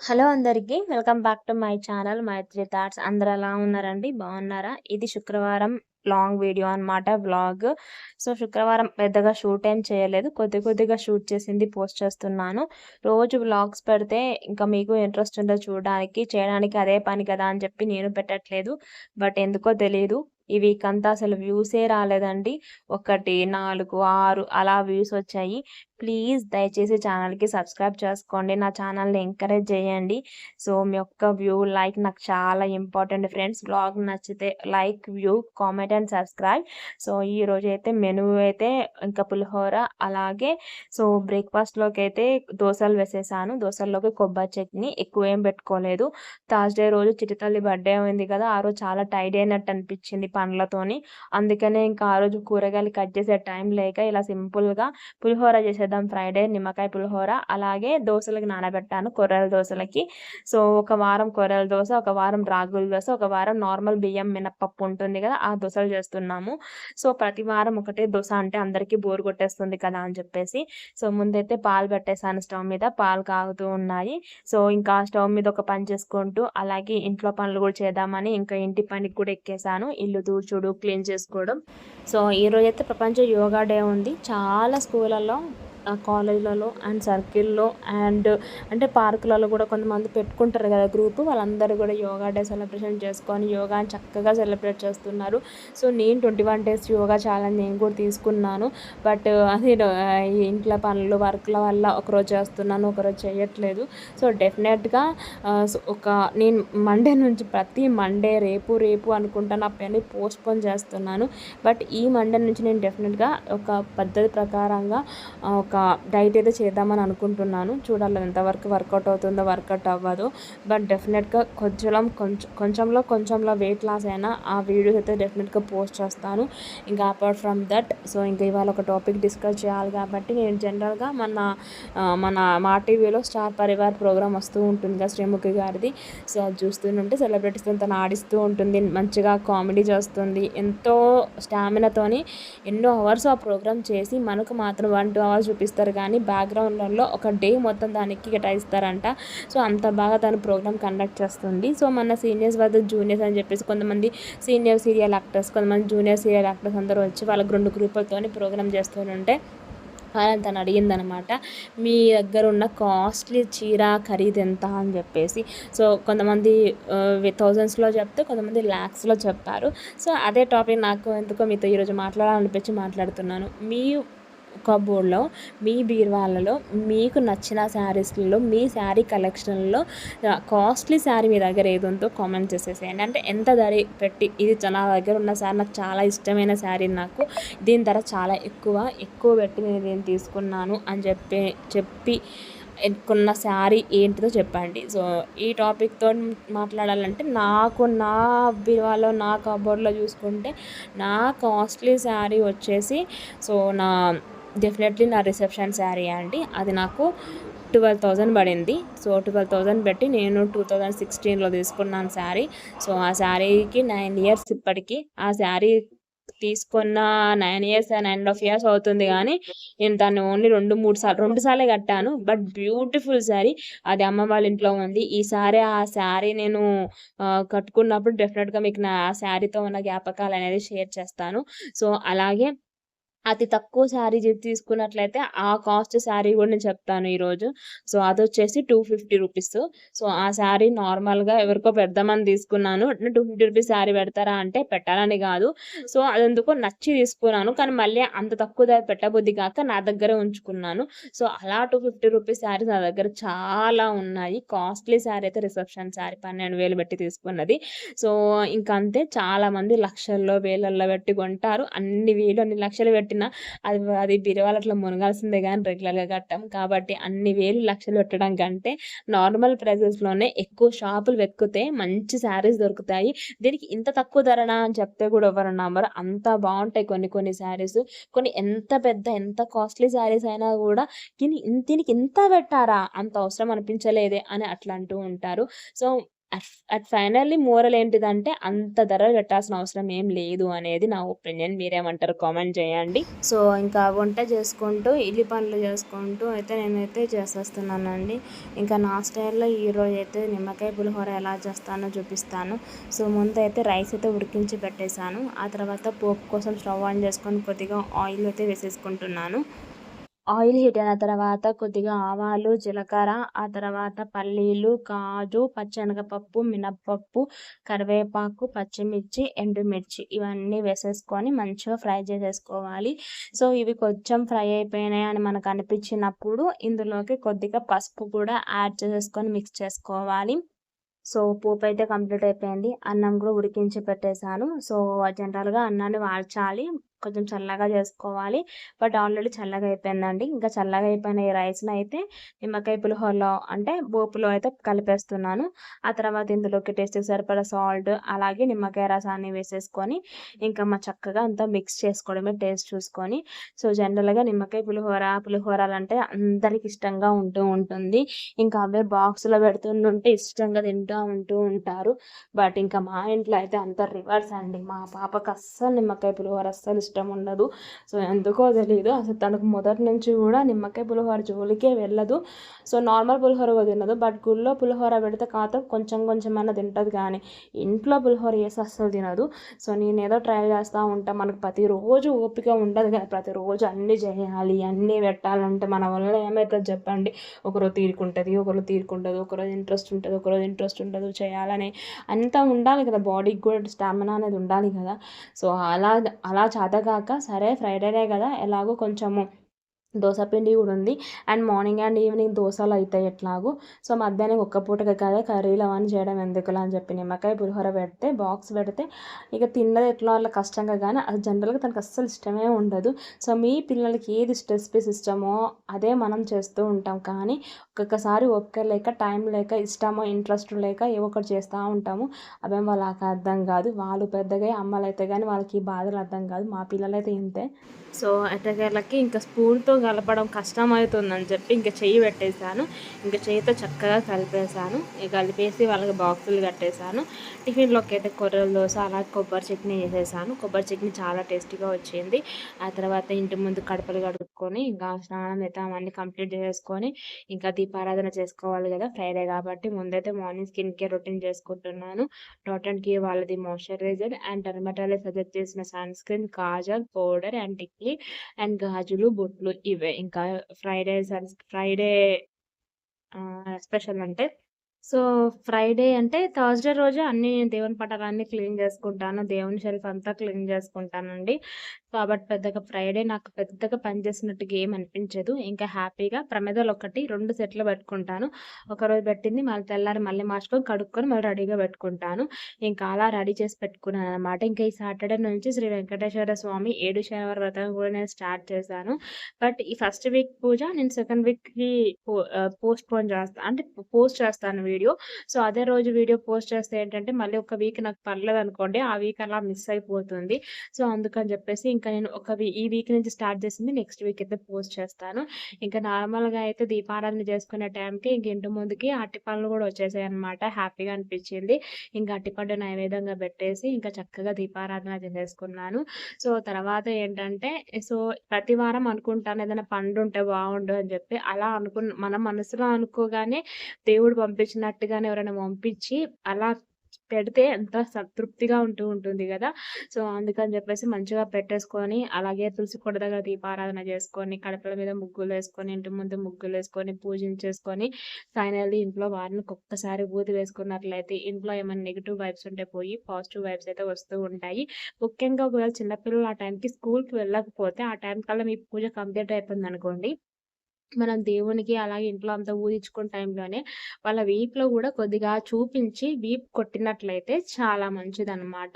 Hello అందరికీ welcome back to my channel Maitri thoughts. అందరు ఎలా ఉన్నారండి? బాగున్నారా? ఇది శుక్రవారం లాంగ్ వీడియో అనమాట వ్లాగ్. సో శుక్రవారం పెద్దగా షూట్ ఏం చేయలేదు. కొద్ది కొద్దిగా షూట్ చేసింది పోస్ట్ చేస్తున్నాను. రోజు వ్లాగ్స్ పెడితే ఇంకా మీకు ఇంట్రెస్ట్ ఉందో చూడడానికి చేయడానికి అదే పని కదా అని చెప్పి నేను పెట్టట్లేదు. బట్ ఎందుకో తెలియదు ఈ వీక్ అంతా అసలు వ్యూసే రాలేదండి. ఒకటి నాలుగు ఆరు అలా వ్యూస్ వచ్చాయి. ప్లీజ్ దయచేసి ఛానల్కి సబ్స్క్రైబ్ చేసుకోండి. నా ఛానల్ని ఎంకరేజ్ చేయండి. సో మీ యొక్క వ్యూ లైక్ నాకు చాలా ఇంపార్టెంట్ ఫ్రెండ్స్. బ్లాగ్ నచ్చితే like view comment and subscribe. So ఈ రోజు అయితే మెనూ అయితే ఇంకా పులిహోర అలాగే సో బ్రేక్ఫాస్ట్లోకి అయితే దోశలు వేసేసాను. దోశల్లోకి కొబ్బరి చట్నీ ఎక్కువ ఏం పెట్టుకోలేదు. థర్స్డే రోజు చిటితల్లి బర్త్డే ఉంది కదా ఆ రోజు చాలా టైడ్ అయినట్టు అనిపించింది పండ్లతోని. అందుకనే ఇంకా ఆ రోజు కూరగాయలు కట్ చేసే టైం లేక ఇలా సింపుల్గా పులిహోర చేద్దాం ఫ్రైడే నిమ్మకాయ పులిహోర అలాగే దోశలకి నానబెట్టాను కొర్రల దోశలకి. సో ఒక వారం కొర్రల దోశ ఒక వారం రాగుల దోశ ఒక వారం నార్మల్ బియ్యం మినప్పప్పు ఉంటుంది కదా ఆ దోశలు చేస్తున్నాము. సో ప్రతి వారం ఒకటే దోశ అంటే అందరికీ బోర్ కొట్టేస్తుంది కదా అని చెప్పేసి. సో ముందైతే పాలు పెట్టేశాను స్టవ్ మీద పాలు కాగుతూ ఉన్నాయి. సో ఇంకా స్టవ్ మీద ఒక పని చేసుకుంటూ అలాగే ఇంట్లో పనులు కూడా చేద్దామని ఇంకా ఇంటి పనికి కూడా ఎక్కేసాను ఇల్లు తూచుడు క్లీన్ చేసుకోవడం. సో ఈరోజు అయితే ప్రపంచ యోగా డే ఉంది. చాలా స్కూళ్ళల్లో కాలేజ్లలో అండ్ సర్కిల్లో అండ్ అంటే పార్కులలో కూడా కొంతమంది పెట్టుకుంటారు కదా గ్రూప్. వాళ్ళందరూ కూడా యోగా డే సెలబ్రేషన్ చేసుకొని యోగా చక్కగా సెలబ్రేట్ చేస్తున్నారు. సో నేను twenty one days yoga challenge నేను కూడా తీసుకున్నాను. బట్ అది ఇంట్లో పనులు వర్క్ల వల్ల ఒకరోజు చేస్తున్నాను ఒకరోజు చేయట్లేదు. సో డెఫినెట్గా ఒక నేను మండే నుంచి ప్రతి మండే రేపు రేపు అనుకుంటా నా పని పోస్ట్పోన్ చేస్తున్నాను. బట్ ఈ మండే నుంచి నేను డెఫినెట్గా ఒక పద్ధతి ప్రకారంగా ఒక డైట్ అయితే చేద్దామని అనుకుంటున్నాను. చూడాలి ఎంతవరకు వర్కౌట్ అవుతుందో వర్కౌట్ అవ్వదు. బట్ డెఫినెట్గా కొంచెం కొంచెం కొంచెంలో కొంచెంలో వెయిట్ లాస్ అయినా ఆ వీడియోస్ అయితే డెఫినెట్గా పోస్ట్ చేస్తాను. ఇంకా అపార్ట్ ఫ్రమ్ దట్ సో ఇంకా ఇవాళ ఒక టాపిక్ డిస్కస్ చేయాలి కాబట్టి నేను జనరల్గా మన మన మా టీవీలో స్టార్ పరివార్ ప్రోగ్రామ్ వస్తూ ఉంటుంది కదా శ్రీముఖి గారిది. సో అది చూస్తుంటే సెలబ్రిటీస్తో తను ఆడిస్తూ ఉంటుంది మంచిగా కామెడీ చేస్తుంది. ఎంతో స్టామినాతోని ఎన్నో అవర్స్ ఆ ప్రోగ్రామ్ చేసి మనకు మాత్రం వన్ టూ అవర్స్ ఇస్తారు కానీ బ్యాక్గ్రౌండ్లో ఒక డే మొత్తం దానికి కేటాయిస్తారంట. సో అంత బాగా తను ప్రోగ్రామ్ కండక్ట్ చేస్తుంది. సో మన సీనియర్స్ వద్ద జూనియర్స్ అని చెప్పేసి కొంతమంది సీనియర్ సీరియల్ యాక్టర్స్ కొంతమంది జూనియర్ సీరియల్ యాక్టర్స్ అందరూ వచ్చి వాళ్ళకి రెండు గ్రూపులతో ప్రోగ్రామ్ చేస్తూనే అని తను అడిగిందనమాట మీ దగ్గర ఉన్న కాస్ట్లీ చీర ఖరీదు ఎంత? అని చెప్పేసి. సో కొంతమంది థౌజండ్స్లో చెప్తే కొంతమంది ల్యాక్స్లో చెప్పారు. సో అదే టాపిక్ నాకు ఎందుకో మీతో ఈరోజు మాట్లాడాలనిపించి మాట్లాడుతున్నాను. మీ కబోర్డ్లో మీ బీరువాలలో మీకు నచ్చిన శారీస్లలో మీ శారీ కలెక్షన్లో కాస్ట్లీ శారీ మీ దగ్గర ఏది ఉందో కామెంట్ చేసేసేయండి. అంటే ఎంత ధర పెట్టి ఇది నా దగ్గర ఉన్న శారీ నాకు చాలా ఇష్టమైన శారీ నాకు దీని ధర చాలా ఎక్కువ ఎక్కువ పెట్టి నేను దీన్ని తీసుకున్నాను అని చెప్పి చెప్పి కొన్న శారీ ఏంటిదో చెప్పండి. సో ఈ టాపిక్తో మాట్లాడాలంటే నాకు నా బీరువాలో నా కబోర్డ్లో చూసుకుంటే నా కాస్ట్లీ శారీ వచ్చేసి సో నా డెఫినెట్లీ నా రిసెప్షన్ శారీ అండి. అది నాకు ట్వెల్వ్ థౌజండ్ పడింది. సో ట్వెల్వ్ థౌజండ్ పెట్టి నేను టూ థౌజండ్ సిక్స్టీన్లో తీసుకున్నాను శారీ. సో ఆ శారీకి నైన్ ఇయర్స్ ఇప్పటికీ. ఆ శారీ తీసుకున్న nine years nine and half years అవుతుంది కానీ నేను దాన్ని ఓన్లీ రెండు మూడు సార్లు రెండు సార్లే కట్టాను. But beautiful sari. అది అమ్మ వాళ్ళ ఇంట్లో ఉంది. ఈ సారీ ఆ శారీ నేను కట్టుకున్నప్పుడు డెఫినెట్గా మీకు నా శారీతో ఉన్న జ్ఞాపకాలు అనేది షేర్ చేస్తాను. సో అలాగే అతి తక్కువ శారీ తీసుకున్నట్లయితే ఆ కాస్ట్ శారీ కూడా నేను చెప్తాను ఈరోజు. సో అది వచ్చేసి టూ ఫిఫ్టీ రూపీస్. సో ఆ శారీ నార్మల్గా ఎవరికో పెడదామని తీసుకున్నాను. టూ ఫిఫ్టీ రూపీస్ శారీ పెడతారా అంటే పెట్టాలని కాదు. సో అదెందుకో నచ్చి తీసుకున్నాను. కానీ మళ్ళీ అంత తక్కువ ధర పెట్టబుద్ధి కాక నా దగ్గరే ఉంచుకున్నాను. సో అలా టూ ఫిఫ్టీ రూపీస్ శారీస్ నా దగ్గర చాలా ఉన్నాయి. కాస్ట్లీ శారీ అయితే రిసెప్షన్ శారీ పన్నెండు వేలు పెట్టి తీసుకున్నది. సో ఇంకంతే. చాలా మంది లక్షల్లో వేలల్లో పెట్టి కొంటారు. అన్ని వేలు అన్ని లక్షలు పెట్టి కట్టినా అది అది బీరువాల అట్లా మునగాల్సిందే కానీ రెగ్యులర్గా కట్టాం. కాబట్టి అన్ని వేలు లక్షలు పెట్టడం కంటే నార్మల్ ప్రైజెస్లోనే ఎక్కువ షాపులు వెతికితే మంచి శారీస్ దొరుకుతాయి. దీనికి ఇంత తక్కువ ధరనా అని చెప్తే కూడా ఎవరు నమ్మరు. అంత బాగుంటాయి కొన్ని కొన్ని శారీస్ కొన్ని ఎంత పెద్ద ఎంత కాస్ట్లీ శారీస్ అయినా కూడా దీనికి ఇంత పెట్టారా? అంత అవసరం అనిపించలేదే అని అట్లా అంటూ ఉంటారు. So at at finally moral ఏంటిదంటే అంత ధరలు పెట్టాల్సిన అవసరం ఏం లేదు అనేది నా ఒపీనియన్. మీరేమంటారు కామెంట్ చేయండి. సో ఇంకా వంట చేసుకుంటూ ఇల్లి పనులు చేసుకుంటూ అయితే నేనైతే చేసేస్తున్నానండి. ఇంకా నా స్టైల్లో ఈరోజు అయితే నిమ్మకాయ పులిహోర ఎలా చేస్తానో చూపిస్తాను. సో ముందు అయితే రైస్ అయితే ఉడికించి పెట్టేశాను. ఆ తర్వాత పోపు కోసం స్టవ్ ఆన్ చేసుకొని కొద్దిగా ఆయిల్ అయితే వేసేసుకుంటున్నాను. ఆయిల్ హీట్ అయిన తర్వాత కొద్దిగా ఆవాలు జీలకర్ర ఆ తర్వాత పల్లీలు కాజు పచ్చెనగపప్పు మినప్పప్పు కరివేపాకు పచ్చిమిర్చి ఎండుమిర్చి ఇవన్నీ వేసేసుకొని మంచిగా ఫ్రై చేసేసుకోవాలి. సో ఇవి కొంచెం ఫ్రై అయిపోయినాయి అని మనకు అనిపించినప్పుడు ఇందులోకి కొద్దిగా పసుపు కూడా యాడ్ చేసేసుకొని మిక్స్ చేసుకోవాలి. సో పోపు అయితే కంప్లీట్ అయిపోయింది. అన్నం కూడా ఉడికించి పెట్టేశాను. సో జనరల్గా అన్నాన్ని వాల్చాలి. కొంచెం చల్లగా చేసుకోవాలి. బట్ ఆల్రెడీ చల్లగా అయిపోయిందండి. ఇంకా చల్లగా అయిపోయిన ఈ రైస్ని అయితే నిమ్మకాయ పులిహోరలో అంటే బోపులో అయితే కలిపేస్తున్నాను. ఆ తర్వాత ఇందులోకి టేస్ట్కి సరిపడా సాల్ట్ అలాగే నిమ్మకాయ రసాన్ని వేసేసుకొని ఇంకా మా చక్కగా అంతా మిక్స్ చేసుకోవడమే టేస్ట్ చూసుకొని. సో జనరల్గా నిమ్మకాయ పులిహోర పులిహోరాలు అంటే అందరికి ఇష్టంగా ఉంటూ ఉంటుంది. ఇంకా అవే బాక్స్లో పెడుతుంటే ఇష్టంగా తింటూ ఉంటూ ఉంటారు. బట్ ఇంకా మా ఇంట్లో అయితే అంత రివర్స్ అండి. మా పాపకు అస్సలు నిమ్మకాయ పులిహోర అస్సలు ఇష్టం ఉండదు. సో ఎందుకో తెలియదు అసలు తనకు మొదటి నుంచి కూడా నిమ్మకాయ పులిహోర జోలికే వెళ్ళదు. సో నార్మల్ పులిహోర తినదు. బట్ గుళ్ళో పులిహోర పెడితే కాతం కొంచెం కొంచెం అన్న తింటుంది కానీ ఇంట్లో పులిహోర చేసి అస్సలు తినదు. సో నేను ఏదో ట్రై చేస్తూ ఉంటాను మనకు ప్రతిరోజు ఓపిక ఉండదు కదా. ప్రతిరోజు అన్నీ చేయాలి అన్నీ పెట్టాలంటే మన వల్ల ఏమవుతుంది చెప్పండి. ఒకరోజు తీరుకుంటుంది ఒకరోజు తీరుకుంటుంది ఒకరోజు ఇంట్రెస్ట్ ఉంటుంది ఒకరోజు ఇంట్రెస్ట్ ఉండదు. చేయాలని అంతా ఉండాలి కదా. బాడీకి కూడా స్టామినా అనేది ఉండాలి కదా. సో అలా అలా చేత కాక సరే ఫ్రైడేనే కదా ఎలాగో కొంచెము దోశ పిండి కూడా ఉంది. అండ్ మార్నింగ్ అండ్ ఈవినింగ్ దోశలు అవుతాయి ఎట్లాగో సో మధ్యాహ్నం ఒక్క పూటకి కదా కర్రీలు అవన్నీ చేయడం ఎందుకులా అని చెప్పి నిమ్మకాయ పులిహోర పెడితే బాక్స్ పెడితే ఇక తిన్నది ఎట్లా వాళ్ళ కష్టంగా కానీ అది జనరల్గా తనకు అస్సలు ఇష్టమే ఉండదు. సో మీ పిల్లలకి ఏది రెసిపీస్ ఇష్టమో అదే మనం చేస్తూ ఉంటాం. కానీ ఒక్కొక్కసారి ఒక్క లేక టైం లేక ఇష్టమో ఇంట్రెస్ట్ లేక ఏ ఒకటి చేస్తూ ఉంటాము. అవేం వాళ్ళకి అర్థం కాదు. వాళ్ళు పెద్దగా అమ్మలు అయితే కానీ వాళ్ళకి బాధలు అర్థం కాదు. మా పిల్లలైతే ఇంతే. సో ఎట్టకేళ్ళకి ఇంకా స్పూన్తో కలపడం కష్టమవుతుందని చెప్పి ఇంకా చెయ్యి పెట్టేశాను. ఇంకా చెయ్యితో చక్కగా కలిపేశాను. కలిపేసి వాళ్ళకి బాక్సులు కట్టేశాను. టిఫిన్లోకి అయితే కొర్రల దోశ అలా కొబ్బరి చట్నీ చేసేసాను కొబ్బరి చట్నీ చాలా టేస్టీగా వచ్చింది. ఆ తర్వాత ఇంటి ముందు కడపలు కడుక్కొని ఇంకా స్నానం అయితే అవన్నీ కంప్లీట్ చేసుకొని ఇంకా దీపారాధన చేసుకోవాలి కదా ఫ్రైడే కాబట్టి ముందైతే మార్నింగ్ స్కిన్ కేర్ రొటీన్ చేసుకుంటున్నాను. డాట్ అండ్ కీ వాళ్ళది మాయిశ్చరైజర్ అండ్ టర్మటాలే సజెస్ట్ చేసిన sunscreen kajal powder and tikli and గాజులు బొట్లు ఇవే. ఇంకా ఫ్రైడే ఫ్రైడే స్పెషల్ అంటే సో ఫ్రైడే అంటే థర్స్డే రోజు అన్ని దేవుని పటాలన్నీ క్లీన్ చేసుకుంటాను. దేవుని షెల్ఫ్ అంతా క్లీన్ చేసుకుంటానండి. కాబట్టి పెద్దగా ఫ్రైడే నాకు పెద్దగా పనిచేసినట్టుగా ఏం అనిపించదు. ఇంకా హ్యాపీగా ప్రమేదాలు ఒకటి రెండు సెట్లు పెట్టుకుంటాను. ఒకరోజు పెట్టింది మళ్ళీ తెల్లారి మళ్ళీ మార్చుకొని కడుక్కొని మళ్ళీ రెడీగా పెట్టుకుంటాను. ఇంకా అలా రెడీ చేసి పెట్టుకున్నాను అనమాట ఇంకా ఈ సాటర్డే నుంచి శ్రీ వెంకటేశ్వర స్వామి ఏడు శనివారం వ్రతం కూడా నేను స్టార్ట్ చేశాను. బట్ ఈ ఫస్ట్ వీక్ పూజ నేను సెకండ్ వీక్కి పోస్ట్ పోన్ చేస్తాను అంటే పోస్ట్ చేస్తాను వీడియో వీడియో. సో అదే రోజు వీడియో పోస్ట్ చేస్తే ఏంటంటే మళ్ళీ ఒక వీక్ నాకు పర్లేదు అనుకోండి ఆ వీక్ అలా మిస్ అయిపోతుంది. సో అందుకని చెప్పేసి ఇంకా నేను ఒక ఈ వీక్ నుంచి స్టార్ట్ చేసింది నెక్స్ట్ వీక్ అయితే పోస్ట్ చేస్తాను. ఇంకా నార్మల్గా అయితే దీపారాధన చేసుకునే టైంకి ఇంక ఇంటి ముందుకి అట్టి పనులు కూడా వచ్చేసాయి అనమాట హ్యాపీగా అనిపించింది. ఇంకా అట్టిపండు నైవేద్యంగా పెట్టేసి ఇంకా చక్కగా దీపారాధన చేసేసుకున్నాను. సో తర్వాత ఏంటంటే సో ప్రతి వారం అనుకుంటాను ఏదైనా పండు ఉంటే బాగుండు అని చెప్పి అలా అనుకు మన మనసులో అనుకోగానే దేవుడు నచ్చినట్టుగానే ఎవరైనా పంపించి అలా పెడితే ఎంత సంతృప్తిగా ఉంటూ ఉంటుంది కదా. సో అందుకని చెప్పేసి మంచిగా పెట్టేసుకొని అలాగే తులసి కొడ దగ్గర దీపారాధన చేసుకొని కడపల మీద ముగ్గులు వేసుకొని ఇంటి ముందు ముగ్గులు వేసుకొని పూజించేసుకొని ఫైనల్లీ ఇంట్లో వారిని ఒక్కసారి ఊది వేసుకున్నట్లయితే ఇంట్లో ఏమైనా నెగిటివ్ వైబ్స్ ఉంటే పోయి పాజిటివ్ వైబ్స్ అయితే వస్తూ ఉంటాయి. ముఖ్యంగా ఒకవేళ చిన్నపిల్లలు ఆ టైంకి స్కూల్కి వెళ్ళకపోతే ఆ టైం కల్లా మీ పూజ కంప్లీట్ అయిపోయింది అనుకోండి మనం దేవునికి అలాగే ఇంట్లో అంతా ఊదించుకున్న టైంలోనే వాళ్ళ వీప్లో కూడా కొద్దిగా చూపించి వీప్ కొట్టినట్లయితే చాలా మంచిదన్నమాట.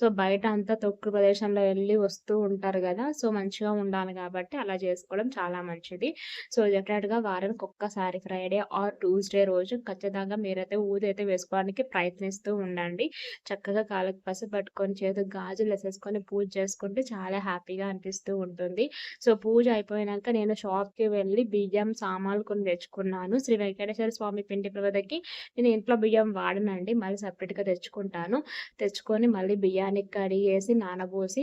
సో బయట అంతా తొక్కు ప్రదేశంలో వెళ్ళి వస్తూ ఉంటారు కదా సో మంచిగా ఉండాలి కాబట్టి అలా చేసుకోవడం చాలా మంచిది. సో డెఫినెట్గా వారానికి ఒక్కసారి ఫ్రైడే ఆర్ ట్యూస్డే రోజు ఖచ్చితంగా మీరైతే ఊది అయితే వేసుకోవడానికి ప్రయత్నిస్తూ ఉండండి. చక్కగా కాళ్ళకి పసు పట్టుకొని చేతికి గాజులు వేసేసుకొని పూజ చేసుకుంటే చాలా హ్యాపీగా అనిపిస్తూ ఉంటుంది. సో పూజ అయిపోయినాక నేను షాప్కి వెళ్ళి బియ్యం సామాన్లు కొన్ని తెచ్చుకున్నాను. శ్రీ వెంకటేశ్వర స్వామి పిండి ప్రవదకి నేను ఇంట్లో బియ్యం వాడనండి. మళ్ళీ సపరేట్గా తెచ్చుకుంటాను. తెచ్చుకొని మళ్ళీ బియ్యానికి కడిగేసి నానబోసి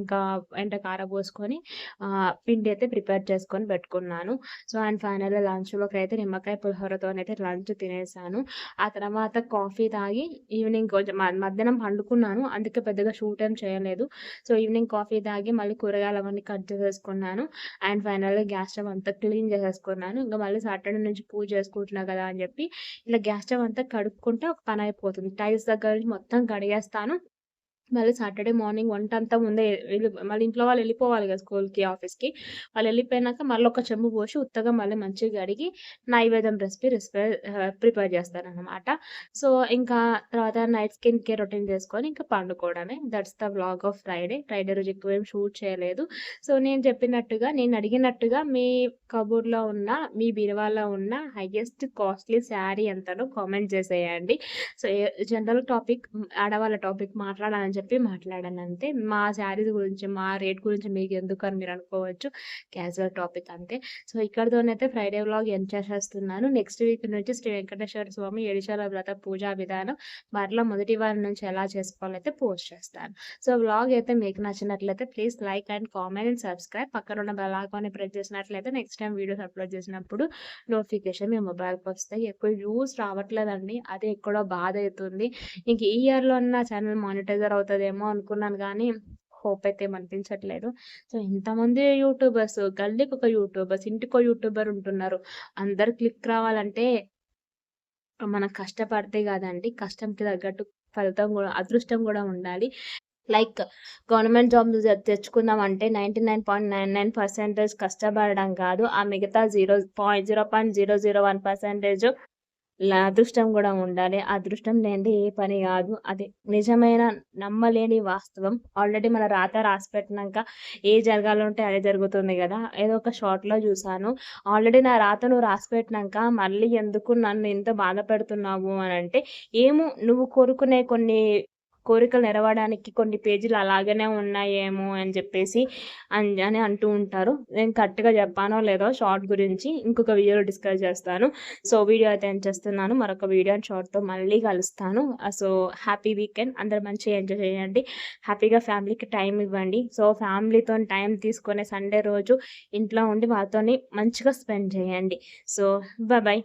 ఇంకా ఎంట కారబోసుకొని పిండి అయితే ప్రిపేర్ చేసుకొని పెట్టుకున్నాను. సో అండ్ ఫైనల్ లంచ్లోకి అయితే నిమ్మకాయ పులిహోరతో అయితే లంచ్ తినేసాను. ఆ తర్వాత కాఫీ తాగి ఈవినింగ్ కొంచెం మధ్యాహ్నం పండుకున్నాను. అందుకే పెద్దగా షూట్ ఏం చేయలేదు. సో ఈవినింగ్ కాఫీ తాగి మళ్ళీ కూరగాయలు అవన్నీ కట్ చేసేసుకున్నాను. అండ్ ఫైనల్గా గ్యాస్ స్టవ్ అంతా క్లీన్ చేసేసుకున్నాను. ఇంకా మళ్ళీ సాటర్డే నుంచి పూజ చేసుకుంటున్నా కదా అని చెప్పి ఇలా గ్యాస్ స్టవ్ అంతా కడుక్కుంటే ఒక పని అయిపోతుంది. టైల్స్ దగ్గర నుంచి మొత్తం కడిగేస్తాను. మళ్ళీ సాటర్డే మార్నింగ్ వంట అంతా ముందే వెళ్ళి మళ్ళీ ఇంట్లో వాళ్ళు వెళ్ళిపోవాలి కదా స్కూల్కి ఆఫీస్కి. వాళ్ళు వెళ్ళిపోయినాక మళ్ళీ ఒక చెంబు పోసి ఉత్తగా మళ్ళీ మంచిగా కడిగి నైవేద్యం రెసిపీ రెసిపీ ప్రిపేర్ చేస్తారనమాట సో ఇంకా తర్వాత నైట్ స్కిన్ కేర్ రొటీన్ చేసుకొని ఇంకా పండుకోవడమే. That's the blog of Friday Friday రోజు ఎక్కువ ఏం షూట్ చేయలేదు. సో నేను చెప్పినట్టుగా నేను అడిగినట్టుగా మీ కబూర్లో ఉన్న మీ బీరువాలో ఉన్న హైయెస్ట్ కాస్ట్లీ శారీ ఎంతనో కామెంట్ చేసేయండి. సో జనరల్ టాపిక్ ఆడవాళ్ళ టాపిక్ మాట్లాడాలని చెప్పి మాట్లాడాను అంతే మా శారీస్ గురించి మా రేట్ గురించి మీకు ఎందుకు అని మీరు అనుకోవచ్చు. క్యాజువల్ టాపిక్ అంతే. సో ఇక్కడతోనైతే ఫ్రైడే వ్లాగ్ ఎంజాయ్ చేసేస్తున్నాను. నెక్స్ట్ వీక్ నుంచి శ్రీ వెంకటేశ్వర స్వామి ఏడిశాల వ్రత పూజా విధానం మరలా మొదటి వారి నుంచి ఎలా చేసుకోవాలైతే పోస్ట్ చేస్తాను. సో వ్లాగ్ అయితే మీకు నచ్చినట్లయితే please like and comment and subscribe. పక్కన ఉన్న బెల్ ఐకాన్ని ప్రెస్ చేసినట్లయితే నెక్స్ట్ టైం వీడియోస్ అప్లోడ్ చేసినప్పుడు నోటిఫికేషన్ మీ మొబైల్కి వస్తాయి. ఎక్కువ వ్యూస్ రావట్లేదండి. అది ఎక్కడో బాధ అవుతుంది. ఇంక ఈ ఇయర్లో ఉన్న ఛానల్ మానిటైజర్ అయిపోతుందేమో అనుకున్నాను కానీ హోప్ అయితే అనిపించట్లేదు సో ఇంతమంది యూట్యూబర్స్ గల్లీకి ఒక యూట్యూబర్స్ ఇంటికో యూట్యూబర్ ఉంటున్నారు. అందరు క్లిక్ రావాలంటే మనం కష్టపడితే కాదండి కష్టంకి తగ్గట్టు ఫలితం కూడా అదృష్టం కూడా ఉండాలి. లైక్ గవర్నమెంట్ జాబ్ తెచ్చుకుందాం అంటే ninety nine point nine nine percentage కష్టపడడం కాదు ఆ మిగతా zero point zero point zero zero one percentage అదృష్టం కూడా ఉండాలి. అదృష్టం లేనిది ఏ పని కాదు. అది నిజమైన నమ్మలేని వాస్తవం. ఆల్రెడీ మన రాత రాసి పెట్టినాక ఏ జరగాలంటే అదే జరుగుతుంది కదా. ఏదో ఒక షార్ట్లో చూసాను ఆల్రెడీ నా రాతను రాసి పెట్టినాక మళ్ళీ ఎందుకు నన్ను ఇంత బాధ పెడుతున్నావు అని అంటే ఏమో నువ్వు కోరుకునే కొన్ని కోరికలు నెరవడానికి కొన్ని పేజీలు అలాగనే ఉన్నాయేమో అని చెప్పేసి అని అంటూ ఉంటారు. నేను కరెక్ట్గా చెప్పానో లేదో షార్ట్ గురించి ఇంకొక వీడియోలో డిస్కస్ చేస్తాను. సో వీడియో అయితే ఏం చేస్తున్నాను. మరొక వీడియో షార్ట్తో మళ్ళీ కలుస్తాను. So happy weekend. అందరు మంచిగా ఎంజాయ్ చేయండి. హ్యాపీగా ఫ్యామిలీకి టైం ఇవ్వండి. సో ఫ్యామిలీతో టైం తీసుకునే సండే రోజు ఇంట్లో ఉండి వాళ్ళతో మంచిగా స్పెండ్ చేయండి. So bye